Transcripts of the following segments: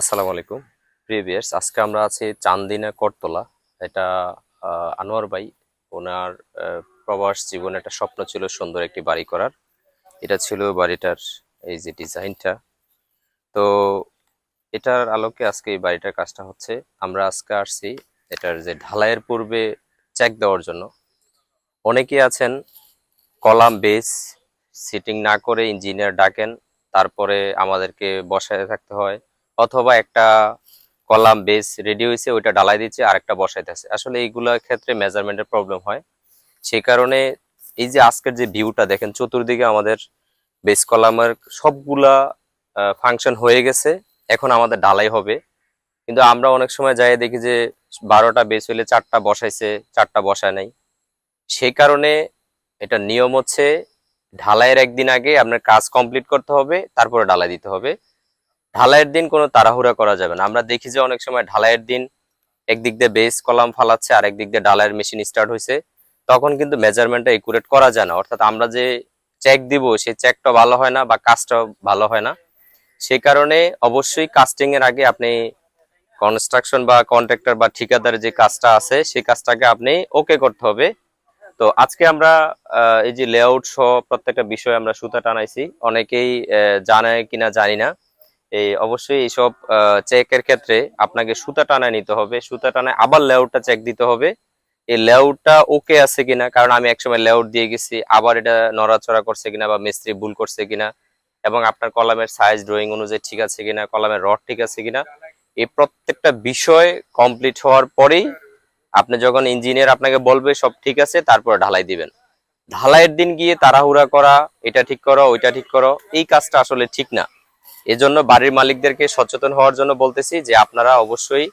আসসালামু আলাইকুম। প্রিভিয়াস আজকে আমরা আছি চান্দিনা করতলা। এটা আনোয়ার ভাই, ওনার প্রবাস জীবনে একটা স্বপ্ন ছিল সুন্দর একটি বাড়ি করার। এটা ছিল বাড়িটার এই যে ডিজাইনটা। তো এটার আলোকে আজকে এই বাড়িটার কাজটা হচ্ছে। আমরা আজকে আসছি এটার যে ঢালাইয়ের পূর্বে চেক দেওয়ার জন্য। অনেকেই আছেন, কলাম বেস সিটিং না করে ইঞ্জিনিয়ার ডাকেন, তারপরে আমাদেরকে বসায় থাকতে হয়। অথবা একটা কলাম বেস রেডি হয়েছে, ওইটা ডালাই দিচ্ছে আর একটা বসাইতেছে। আসলে এইগুলোর ক্ষেত্রে মেজারমেন্টের প্রবলেম হয়। সেই কারণে এই যে আজকের যে ভিউটা দেখেন চতুর্দিকে আমাদের বেস কলামের সবগুলা ফাংশন হয়ে গেছে। এখন আমাদের ডালাই হবে। কিন্তু আমরা অনেক সময় যাই দেখি যে বারোটা বেস হইলে চারটা বসাইছে, চারটা বসায় নাই। সেই কারণে এটা নিয়ম হচ্ছে ঢালাইয়ের একদিন আগে আপনার কাজ কমপ্লিট করতে হবে, তারপরে ডালাই দিতে হবে। ঢালাইয়ের দিন কোনো তাড়াহুড়া করা যাবে না। আমরা দেখি যে অনেক সময় ঢালাইয়ের দিন একদিক দিয়ে বেস কলাম ফালাচ্ছে আর একদিক দিয়ে ডালাইয়ের মেশিন স্টার্ট হয়েছে তখন কিন্তু মেজারমেন্টটা একুরেট করা যায় না। অর্থাৎ আমরা যে চেক দিব, সেই চেকটা ভালো হয় না বা কাজটা ভালো হয় না। সেই কারণে অবশ্যই কাস্টিং এর আগে আপনি কনস্ট্রাকশন বা কন্ট্রাক্টর বা ঠিকাদারের যে কাজটা আছে, সেই কাজটাকে আপনি ওকে করতে হবে। তো আজকে আমরা এই যে লেআউট সহ প্রত্যেকটা বিষয় আমরা সুতা টানাইছি। অনেকেই জানে কিনা জানি না। এই অবশ্যই এইসব চেকের ক্ষেত্রে আপনাকে সুতা টানায় নিতে হবে। সুতা টানায় আবার লেআউটটা চেক দিতে হবে। এই লেআউটটা ওকে আছে কিনা? কারণ আমি একসময় লেআউট দিয়ে গেছি, আবার এটা নড়াচড়া করছে কিনা বা মিস্ত্রি ভুল করছে কিনা? এবং আপনার কলামের সাইজ ড্রয়িং অনুযায়ী ঠিক আছে কিনা? কলামের রড ঠিক আছে কিনা? এই প্রত্যেকটা বিষয় কমপ্লিট হওয়ার পরেই আপনি যখন ইঞ্জিনিয়ার আপনাকে বলবে, সব ঠিক আছে, তারপরে ঢালাই দিবেন। ঢালাইয়ের দিন গিয়ে তাড়াহুড়া করা, এটা ঠিক করো, ওইটা ঠিক করো, এই কাজটা আসলে ঠিক না। এজন্য বাড়ির মালিকদেরকে সচেতন হওয়ার জন্য বলতেছি যে আপনারা অবশ্যই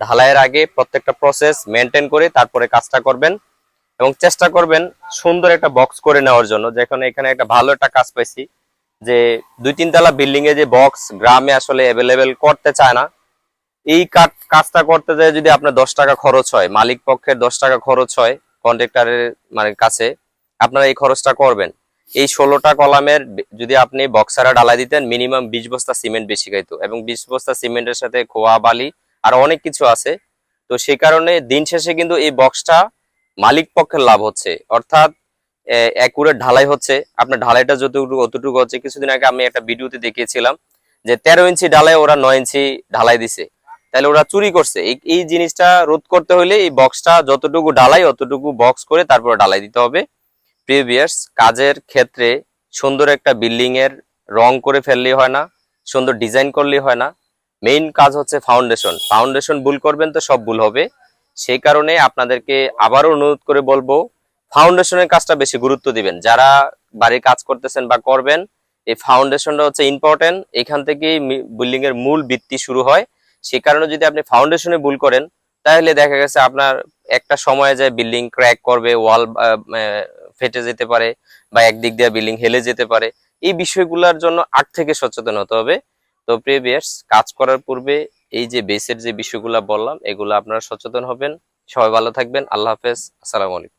ঢালাইয়ের আগে প্রত্যেকটা প্রসেস মেনটেন করে তারপরে কাজটা করবেন এবং চেষ্টা করবেন সুন্দর একটা বক্স করে নেওয়ার জন্য। যেখানে এখানে একটা ভালো একটা কাজ পাইছি যে দুই তিনতলা বিল্ডিং এ যে বক্স গ্রামে আসলে অ্যাভেলেবেল করতে চায় না, এই কাজ, কাজটা করতে যায় যদি আপনার দশ টাকা খরচ হয়, মালিক পক্ষের দশ টাকা খরচ হয় কন্ট্রাক্টরের মানে কাছে, আপনারা এই খরচটা করবেন। এই ষোলোটা কলামের যদি আপনি বক্সারা ডালাই দিতেন, মিনিমাম বিশ বস্তা সিমেন্ট বেশি খাইতো। এবং বিশ বস্তা সিমেন্টের সাথে খোয়া, বালি, আর অনেক কিছু আছে। তো সেই কারণে দিন শেষে কিন্তু এই বক্সটা মালিক পক্ষের লাভ হচ্ছে। অর্থাৎ একুরেট ঢালাই হচ্ছে। আপনার ঢালাইটা যতটুকু, অতটুকু হচ্ছে। কিছুদিন আগে আমি একটা ভিডিওতে দেখিয়েছিলাম যে তেরো ইঞ্চি ঢালাই ওরা নয় ইঞ্চি ঢালাই দিছে। তাহলে ওরা চুরি করছে। এই এই জিনিসটা রোধ করতে হলে এই বক্সটা যতটুকু ঢালাই, অতটুকু বক্স করে তারপরে ঢালাই দিতে হবে। প্রিভিয়াস কাজের ক্ষেত্রে সুন্দর একটা বিল্ডিং এর রং করে ফেললেই হয় না, সুন্দর ডিজাইন করলেই হয় না। মেইন কাজ হচ্ছে ফাউন্ডেশন ফাউন্ডেশন ভুল করবেন তো সব ভুল হবে। সেই কারণে আপনাদেরকে আবারও অনুরোধ করে বলব ফাউন্ডেশনের কাজটা বেশি গুরুত্ব দিবেন। যারা বাড়ির কাজ করতেছেন বা করবেন, এই ফাউন্ডেশনটা হচ্ছে ইম্পর্টেন্ট এখান থেকেই বিল্ডিং এর মূল ভিত্তি শুরু হয়। সেই কারণে যদি আপনি ফাউন্ডেশনে ভুল করেন, তাহলে দেখা গেছে আপনার একটা সময়ে যায় বিল্ডিং ক্র্যাক করবে ওয়াল ফেটে যেতে পারে বা একদিক দিয়ে বিল্ডিং হেলে যেতে পারে। এই বিষয়গুলোর জন্য আট থেকে সচেতন হতে হবে। তো প্রিভিয়াস কাজ করার পূর্বে এই যে বেসের যে বিষয়গুলো বললাম, এগুলো আপনারা সচেতন হবেন। সবাই ভালো থাকবেন। আল্লাহ হাফেজ। আসসালামু আলাইকুম।